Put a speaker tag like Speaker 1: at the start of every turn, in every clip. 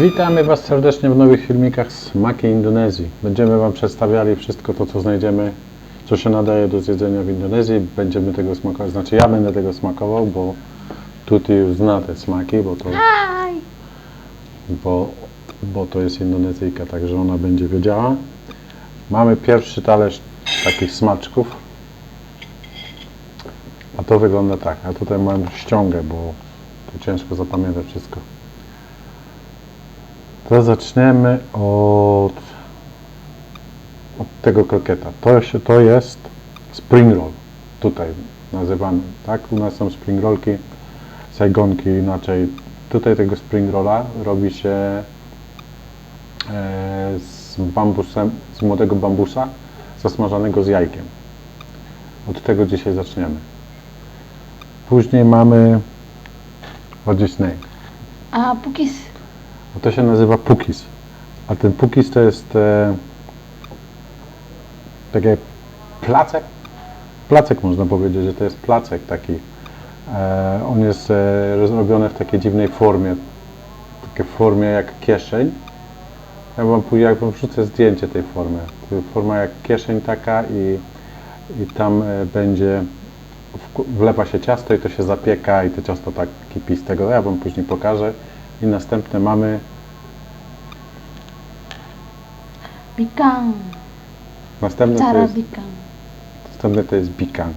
Speaker 1: Witamy Was serdecznie w nowych filmikach Smaki Indonezji. Będziemy Wam przedstawiali wszystko to, co znajdziemy, co się nadaje do zjedzenia w Indonezji. Będziemy tego smakować, znaczy ja będę tego smakował, bo Tuti już zna te smaki, bo to, bo, bo to jest Indonezyjka, także ona będzie wiedziała. Mamy pierwszy talerz takich smaczków. A to wygląda tak, a tutaj mam ściągę, bo tu ciężko zapamiętać wszystko. To zaczniemy od, od tego krokieta. To, się, to jest spring roll. Tutaj nazywamy, tak? U nas są spring rollki, sajgonki inaczej. Tutaj tego spring rolla robi się e, z bambusem, z młodego bambusa zasmażanego z jajkiem. Od tego dzisiaj zaczniemy. Później mamy what is name?
Speaker 2: A pukis.
Speaker 1: To się nazywa pukis. A ten pukis to jest e, takie placek. Placek można powiedzieć, że to jest placek taki. E, on jest e, zrobiony w takiej dziwnej formie. Takie formie jak kieszeń. Ja wam jak wam wrzucę zdjęcie tej formy. Forma jak kieszeń taka i, i tam e, będzie wlewa się ciasto i to się zapieka i to ciasto tak kipi z tego. Ja wam później pokażę. I następne mamy
Speaker 2: Bikang.
Speaker 1: Następne to jest,
Speaker 2: bikang.
Speaker 1: następne to jest bikan.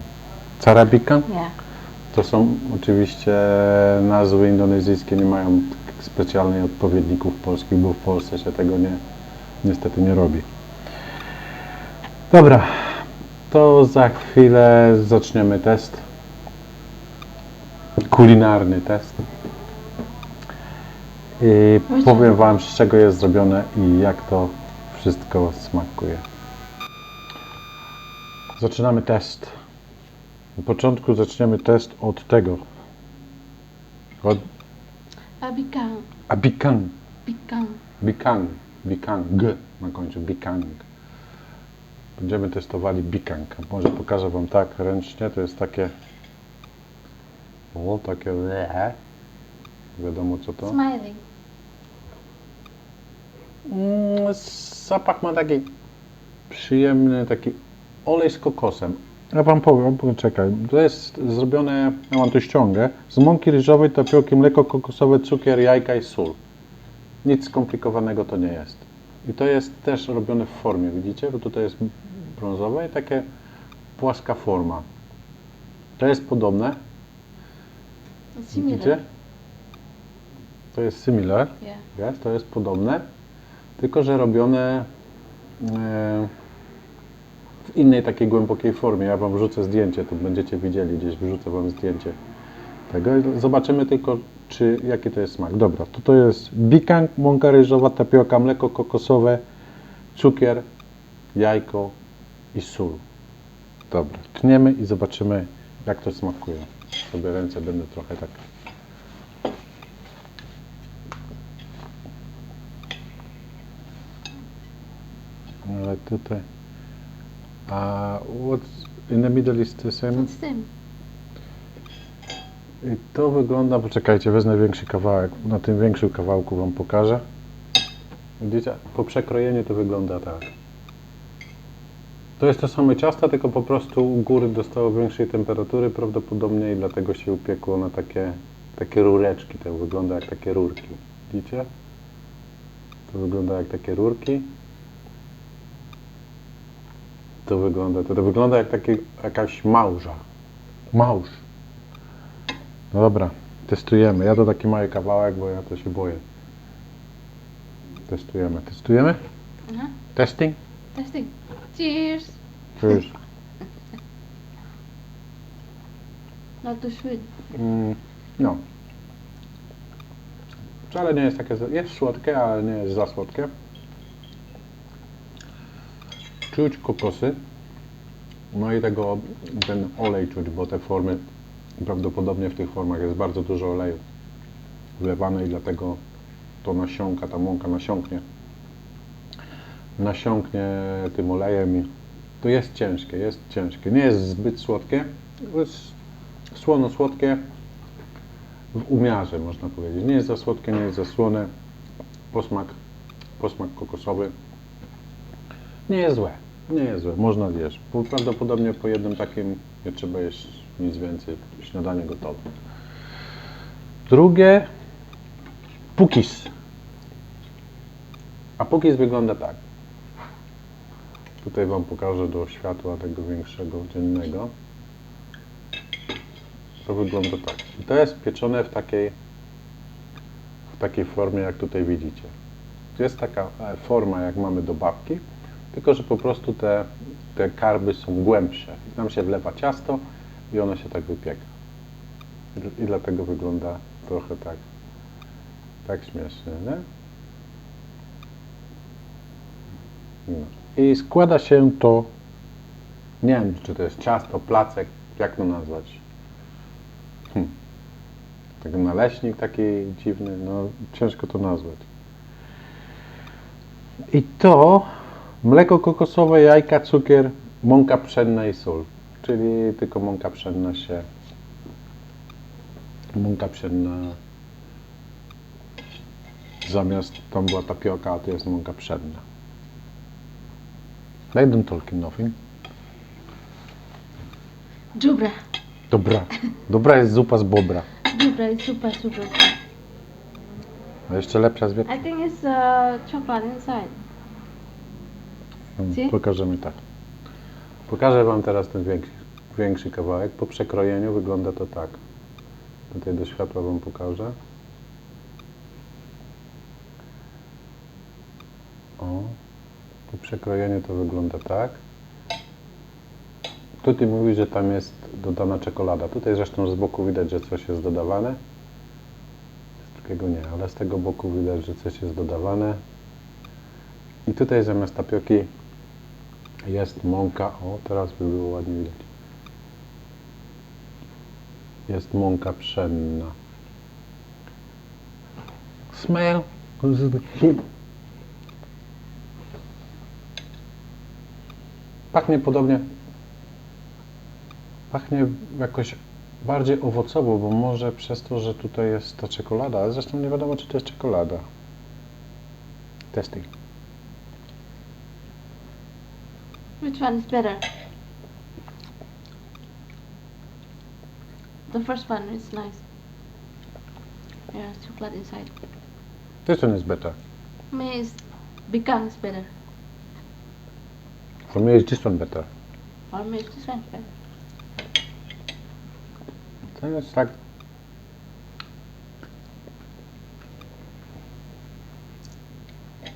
Speaker 1: Cara bikan
Speaker 2: Ya.
Speaker 1: to są oczywiście nazwy indonezyjskie, nie mają specjalnych odpowiedników polskich, bo w Polsce się tego nie, niestety nie robi. Dobra, to za chwilę zaczniemy test. Kulinarny test. I powiem Wam, z czego jest zrobione i jak to wszystko smakuje. Zaczynamy test. Na początku zaczniemy test od tego. Od
Speaker 2: A bikang.
Speaker 1: abikang.
Speaker 2: Bikang.
Speaker 1: Bikang. G na końcu. Bikang. Będziemy testowali bikang. Może pokażę Wam tak ręcznie. To jest takie... O, takie... Wiadomo co to?
Speaker 2: Smiling.
Speaker 1: Mm, zapach ma taki przyjemny, taki olej z kokosem. Ja wam powiem, poczekaj, to jest zrobione, ja mam tu ściągę, z mąki ryżowej, tapioki, mleko kokosowe, cukier, jajka i sól. Nic skomplikowanego to nie jest. I to jest też robione w formie, widzicie? Bo tutaj jest brązowe i takie płaska forma. To jest podobne,
Speaker 2: Similar.
Speaker 1: widzicie? To jest similar.
Speaker 2: Yeah.
Speaker 1: Jest, to jest podobne, tylko że robione e, w innej takiej głębokiej formie. Ja Wam wrzucę zdjęcie, to będziecie widzieli, gdzieś wrzucę Wam zdjęcie tego. Zobaczymy tylko, czy, jaki to jest smak. Dobra, to to jest bikang, mąka ryżowa, tapioka, mleko kokosowe, cukier, jajko i sól. Dobra, tniemy i zobaczymy, jak to smakuje. Sobie ręce będę trochę tak Ale tutaj. A what's in the middle is the same?
Speaker 2: What's them?
Speaker 1: I to wygląda, poczekajcie, wezmę większy kawałek. Na tym większym kawałku Wam pokażę. Widzicie, po przekrojeniu to wygląda tak. To jest to same ciasto, tylko po prostu u góry dostało większej temperatury prawdopodobnie i dlatego się upiekło na takie, takie rureczki. To wygląda jak takie rurki. Widzicie? To wygląda jak takie rurki. To wygląda, to, to wygląda jak taki, jakaś małża. Małż. No dobra, testujemy. Ja to taki mały kawałek, bo ja to się boję. Testujemy. Testujemy?
Speaker 2: Aha.
Speaker 1: Testing?
Speaker 2: Testing. Cheers.
Speaker 1: Już?
Speaker 2: Not too sweet.
Speaker 1: Mm, no. Wcale nie jest takie, jest słodkie, ale nie jest za słodkie. Czuć kokosy. No i tego, ten olej czuć, bo te formy, prawdopodobnie w tych formach jest bardzo dużo oleju wlewane i dlatego to nasiąka, ta mąka nasiąknie. Nasiąknie tym olejem i to jest ciężkie, jest ciężkie. Nie jest zbyt słodkie, jest słono-słodkie w umiarze, można powiedzieć. Nie jest za słodkie, nie jest za słone. posmak, posmak kokosowy. Nie jest złe, nie jest złe, można zjeść. Bo Prawdopodobnie po jednym takim nie trzeba jeść nic więcej, śniadanie gotowe. Drugie, pukis. A pukis wygląda tak. Tutaj Wam pokażę do światła tego większego, dziennego. To wygląda tak. To jest pieczone w takiej, w takiej formie, jak tutaj widzicie. To jest taka e, forma, jak mamy do babki, tylko że po prostu te, te karby są głębsze. I tam się wlewa ciasto i ono się tak wypieka. I dlatego wygląda trochę tak, tak śmiesznie, nie? No. I składa się to, nie wiem, czy to jest ciasto, placek, jak to nazwać? Hm. Taki naleśnik taki dziwny, no ciężko to nazwać. I to mleko kokosowe, jajka, cukier, mąka pszenna i sól. Czyli tylko mąka pszenna się, mąka pszenna zamiast tam była tapioka, a to jest mąka pszenna. I don't nothing.
Speaker 2: Dobra.
Speaker 1: Dobra. Dobra jest zupa z bobra.
Speaker 2: Dobra is super, super.
Speaker 1: A jeszcze lepsza z wiep-
Speaker 2: I think it's uh, chocolate inside. Ci?
Speaker 1: Pokażemy tak. Pokażę Wam teraz ten większy, większy kawałek. Po przekrojeniu wygląda to tak. Tutaj do światła Wam pokażę. O. Po przekrojeniu to wygląda tak. Tutaj mówi, że tam jest dodana czekolada. Tutaj zresztą z boku widać, że coś jest dodawane. Z drugiego nie, ale z tego boku widać, że coś jest dodawane. I tutaj zamiast tapioki jest mąka. O, teraz by było ładnie widać. Jest mąka pszenna. Smell. Pachnie podobnie. Pachnie jakoś bardziej owocowo, bo może przez to, że tutaj jest ta czekolada, ale zresztą nie wiadomo, czy to jest czekolada. Testing.
Speaker 2: Which one is better? The first one is nice. Yeah, chocolate inside.
Speaker 1: This one is better.
Speaker 2: Me is pecan is better.
Speaker 1: For me, is this one better.
Speaker 2: Or me is this one better.
Speaker 1: To jest tak.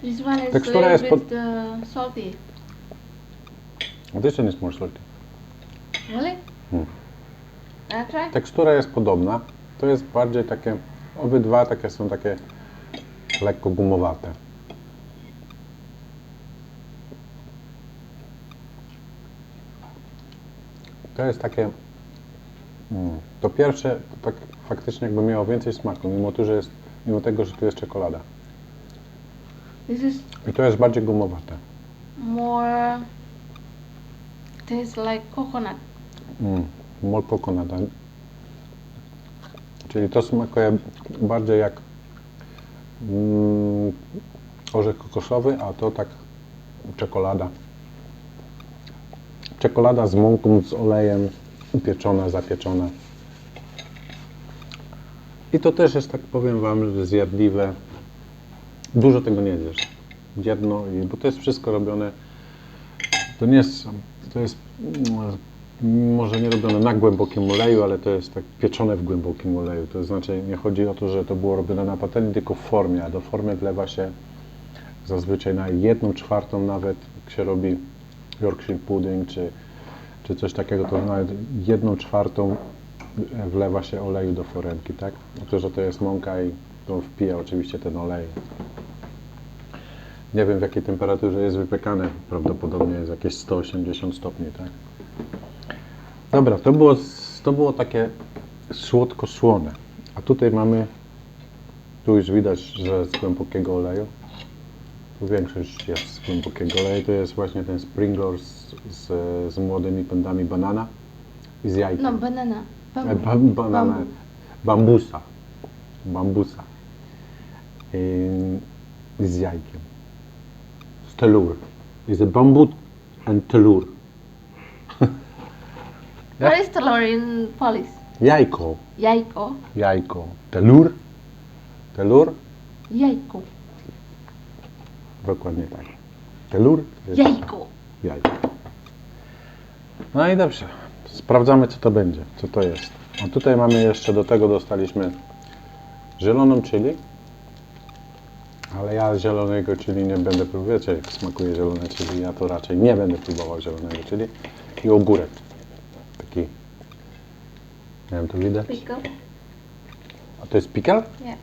Speaker 2: This one is
Speaker 1: Tekstura
Speaker 2: a
Speaker 1: jest
Speaker 2: little
Speaker 1: pod-
Speaker 2: bit uh, salty.
Speaker 1: One is more salty.
Speaker 2: Really?
Speaker 1: Hmm.
Speaker 2: Can I try?
Speaker 1: Tekstura jest podobna. To jest bardziej takie. Obydwa takie są takie lekko gumowate. To jest takie. Mm, to pierwsze to tak faktycznie jakby miało więcej smaku, mimo, to, że jest, mimo tego, że tu jest czekolada.
Speaker 2: This is
Speaker 1: I to jest bardziej gumowate.
Speaker 2: more tastes like coconut.
Speaker 1: Mm, more coconut. Czyli to smakuje bardziej jak mm, orzech kokosowy, a to tak czekolada. Czekolada z mąką, z olejem, upieczona, zapieczona. I to też jest, tak powiem Wam, zjadliwe. Dużo tego nie zjesz. Jedno, bo to jest wszystko robione to nie jest, to jest mm, może nie robione na głębokim oleju, ale to jest tak pieczone w głębokim oleju. To znaczy nie chodzi o to, że to było robione na patelni, tylko w formie, a do formy wlewa się zazwyczaj na jedną czwartą nawet, jak się robi Yorkshire pudding czy, czy coś takiego, to nawet jedną czwartą e, wlewa się oleju do foremki, tak? To, że to jest mąka i to wpija oczywiście ten olej. Nie wiem w jakiej temperaturze jest wypiekane. Prawdopodobnie jest jakieś 180 stopni, tak? Dobra, to było, to było takie słodko-słone. A tutaj mamy, tu już widać, że z głębokiego oleju. Tu większość jest z głębokiego oleju. To jest właśnie ten sprinkler z, z, z młodymi pędami banana i z jajkiem.
Speaker 2: No, banana.
Speaker 1: E,
Speaker 2: Bamboo.
Speaker 1: ba- banana. Bambusa. Bambusa. I z jajkiem. Telur. Jest bambut and telur.
Speaker 2: What is telur in Polish?
Speaker 1: Jajko.
Speaker 2: Jajko.
Speaker 1: Jajko. Telur. Telur.
Speaker 2: Jajko.
Speaker 1: Dokładnie tak. Telur. jest
Speaker 2: Jajko.
Speaker 1: Jajko. No i dobrze. Sprawdzamy, co to będzie. Co to jest. A tutaj mamy jeszcze do tego dostaliśmy zieloną chili. Ale ja zielonego chili nie będę próbował. Wiecie, jak smakuje zielone chili. Ja to raczej nie będę próbował zielonego chili. I ogórek. Taki. Nie wiem, to widać.
Speaker 2: Pickle.
Speaker 1: A to jest pickle?
Speaker 2: Yeah.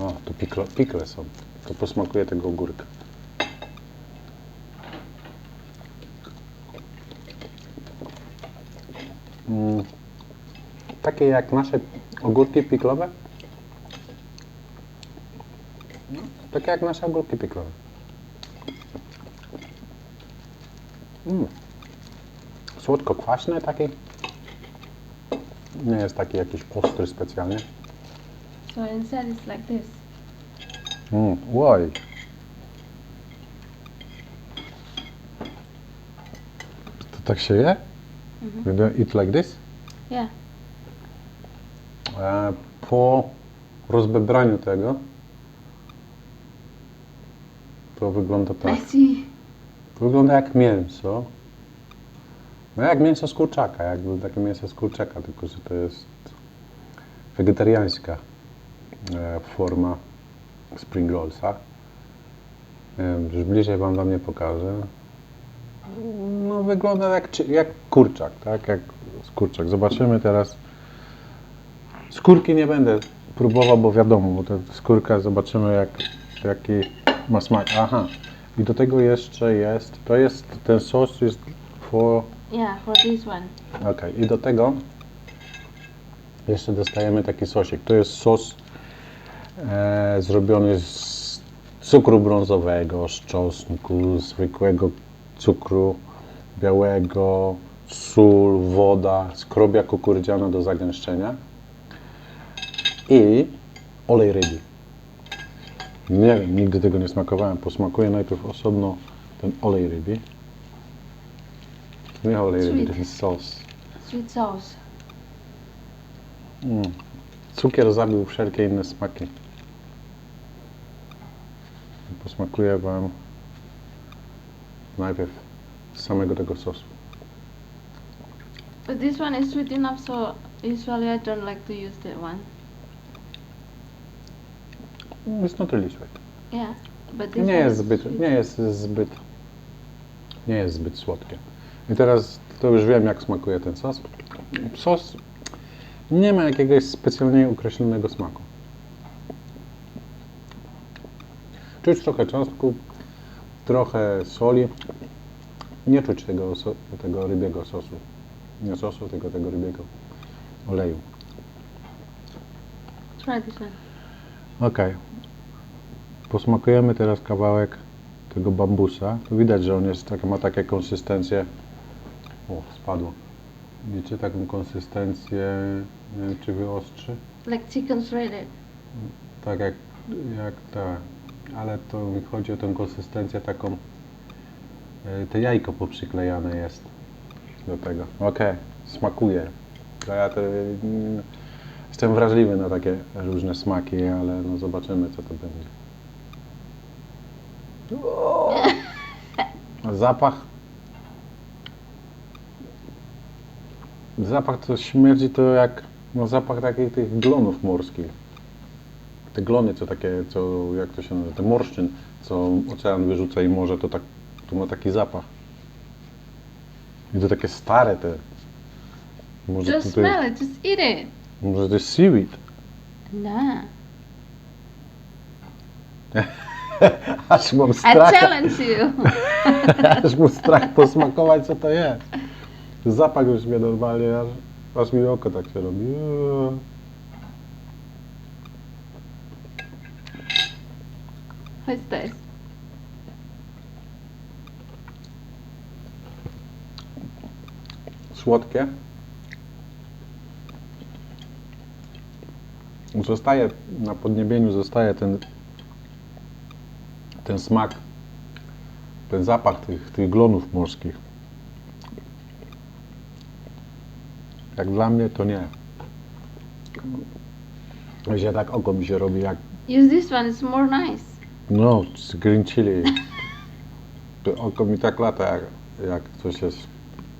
Speaker 1: O, to pikle, pikle są. To posmakuje tego ogórka. Mm, takie jak nasze ogórki piklowe. Takie jak nasze ogórki piklowe. Mm. Słodko-kwaśny taki. Nie jest taki jakiś ostry specjalnie.
Speaker 2: So inside it's like this.
Speaker 1: Mm, oj. To tak się je? You do eat like this?
Speaker 2: Yeah.
Speaker 1: E, po rozbebraniu tego to wygląda tak. To wygląda jak mięso. No jak mięso z kurczaka, jakby takie mięso z kurczaka, tylko że to jest wegetariańska e, forma spring rollsa. E, Już bliżej wam wam nie pokażę. No wygląda jak, jak kurczak, tak? Jak kurczak. Zobaczymy teraz. Skórki nie będę próbował, bo wiadomo, bo ta skórka zobaczymy jak, jaki ma smak. Aha. I do tego jeszcze jest, to jest, ten sos jest for,
Speaker 2: Yeah, for this one.
Speaker 1: ok. I do tego jeszcze dostajemy taki sosik. To jest sos e, zrobiony z cukru brązowego, z czosnku, zwykłego cukru białego, sól, woda, skrobia kukurydziana do zagęszczenia i olej rybi. Nie wiem, nigdy tego nie smakowałem. Posmakuję najpierw osobno ten olej rybi. Nie olej rybi,
Speaker 2: Sweet.
Speaker 1: ten sos.
Speaker 2: Sweet sauce.
Speaker 1: Mm. Cukier zabił wszelkie inne smaki. Posmakuję Wam najpierw samego tego sosu.
Speaker 2: But this one is sweet enough, so usually I don't like to use that one.
Speaker 1: Really sweet.
Speaker 2: Yeah. But
Speaker 1: Nie jest zbyt, nie jest zbyt, nie jest zbyt słodkie. I teraz to już wiem jak smakuje ten sos. Sos nie ma jakiegoś specjalnie określonego smaku. Czuć trochę czosnku, trochę soli. Nie czuć tego, so, tego rybiego sosu. Nie sosu, tylko tego rybiego oleju.
Speaker 2: Try this one.
Speaker 1: Ok. Posmakujemy teraz kawałek tego bambusa. Tu widać, że on jest tak, ma takie konsystencje. O, spadło. Widzicie taką konsystencję, nie wiem czy wyostrzy?
Speaker 2: Like chicken shredded.
Speaker 1: Tak jak, jak ta. Ale to mi chodzi o tę konsystencję taką. e, Te jajko poprzyklejane jest do tego. Okej, smakuje. To ja to, mm, jestem wrażliwy na takie różne smaki, ale no zobaczymy co to będzie. A Zapach. Zapach to śmierdzi to jak no zapach takich tych glonów morskich. Te glony, co takie, co, jak to się nazywa, te morszczyn, co ocean wyrzuca i morze, to tak, to ma taki zapach. I to takie stare te. Może
Speaker 2: Just
Speaker 1: jest,
Speaker 2: smell it. Just eat it.
Speaker 1: Może to jest seaweed.
Speaker 2: Nah.
Speaker 1: Aż mam
Speaker 2: I
Speaker 1: strach,
Speaker 2: challenge you.
Speaker 1: aż mam strach posmakować, co to jest. Zapach już mnie normalnie, aż, aż mi oko tak się robi. Eee.
Speaker 2: This?
Speaker 1: słodkie. Zostaje na podniebieniu, zostaje ten ten smak, ten zapach tych, tych glonów morskich. Jak dla mnie to nie. Się tak oko mi się robi jak
Speaker 2: Use this one, it's more nice.
Speaker 1: no, z green chili. To oko mi tak lata jak, jak coś jest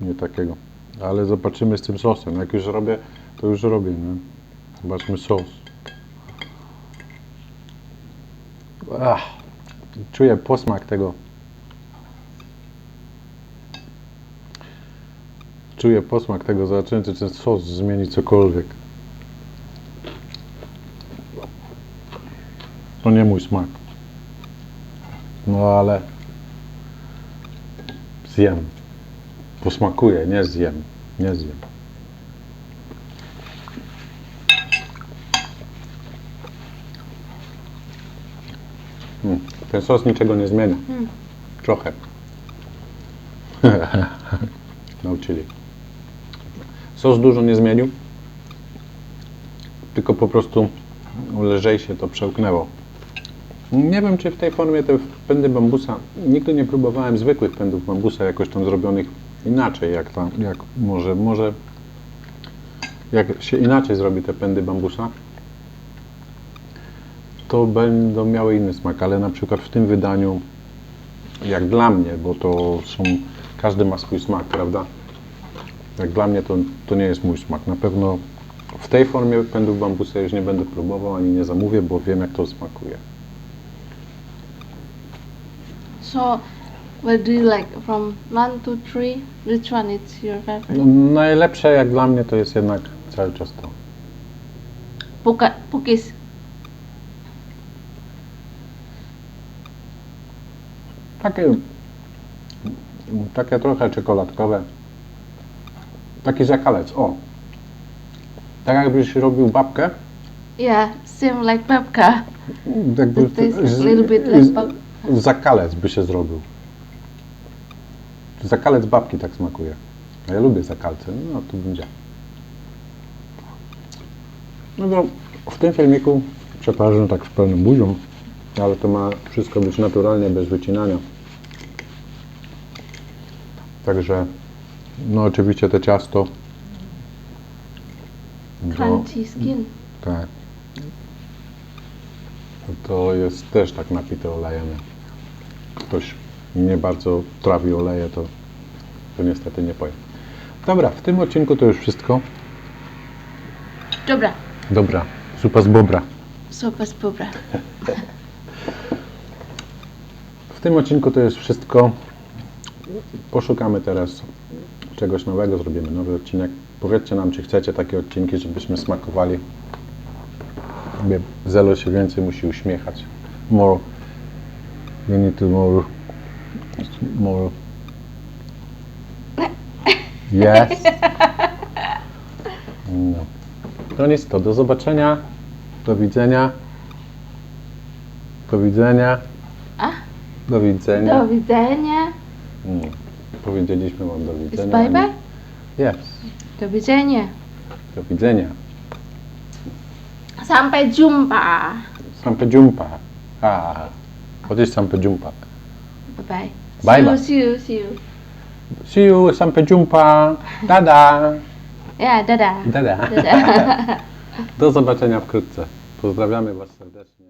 Speaker 1: nie takiego. Ale zobaczymy z tym sosem. Jak już robię, to już robię, nie? Zobaczmy sos. Ach, czuję posmak tego. Czuję posmak tego. Zobaczymy, czy ten sos zmieni cokolwiek. To nie mój smak. No ale zjem. Posmakuję, nie zjem. Nie zjem. Mm, Ten sos niczego nie zmienia.
Speaker 2: Mm.
Speaker 1: Trochę. Nauczyli. Sos dużo nie zmienił. Tylko po prostu lżej się to przełknęło. Nie wiem, czy w tej formie te pędy bambusa. Nigdy nie próbowałem zwykłych pędów bambusa jakoś tam zrobionych inaczej, jak tam, jak może, może jak się inaczej zrobi te pędy bambusa, to będą miały inny smak, ale na przykład w tym wydaniu, jak dla mnie, bo to są, każdy ma swój smak, prawda? Jak dla mnie to, to nie jest mój smak. Na pewno w tej formie pędów bambusa już nie będę próbował ani nie zamówię, bo wiem jak to smakuje.
Speaker 2: So, what do you like from one to three? Which one is your favorite?
Speaker 1: No, najlepsze jak dla mnie to jest jednak cały czas to.
Speaker 2: Puka, pukis.
Speaker 1: Takie, takie trochę czekoladkowe. Taki zakalec, o. Tak jakbyś robił babkę.
Speaker 2: Yeah, same like babka.
Speaker 1: Jakby z-
Speaker 2: a little bit like babka.
Speaker 1: Zakalec by się zrobił. Zakalec babki tak smakuje. A ja lubię zakalce, no to będzie. No to w tym filmiku przepraszam tak z pełnym buzią, ale to ma wszystko być naturalnie, bez wycinania. Także, no oczywiście to ciasto.
Speaker 2: Crunchy skin.
Speaker 1: tak. To jest też tak napite olejem. Ktoś nie bardzo trawi oleje, to, to niestety nie powiem. Dobra, w tym odcinku to już wszystko.
Speaker 2: Dobra.
Speaker 1: Dobra, zupa z bobra.
Speaker 2: Sopa z bobra.
Speaker 1: W tym odcinku to jest wszystko. Poszukamy teraz czegoś nowego, zrobimy nowy odcinek. Powiedzcie nam, czy chcecie takie odcinki, żebyśmy smakowali. Zelo się więcej musi uśmiechać. More. You need to more. More. Yes. No. To nic, to do zobaczenia. Do widzenia. Do widzenia. Do widzenia.
Speaker 2: Do widzenia.
Speaker 1: Mm. Powiedzieliśmy Wam do
Speaker 2: Is
Speaker 1: widzenia.
Speaker 2: bye bye?
Speaker 1: Yes.
Speaker 2: Do widzenia.
Speaker 1: Do widzenia.
Speaker 2: Sampai jumpa.
Speaker 1: Sampai jumpa. Ah. What is sampai jumpa?
Speaker 2: Bye bye.
Speaker 1: Bye
Speaker 2: see
Speaker 1: bye.
Speaker 2: You, see you, see you.
Speaker 1: See you, sampai jumpa. Dada.
Speaker 2: Yeah, dadah.
Speaker 1: Dada.
Speaker 2: Dadah.
Speaker 1: Do zobaczenia wkrótce. Pozdrawiamy Was serdecznie.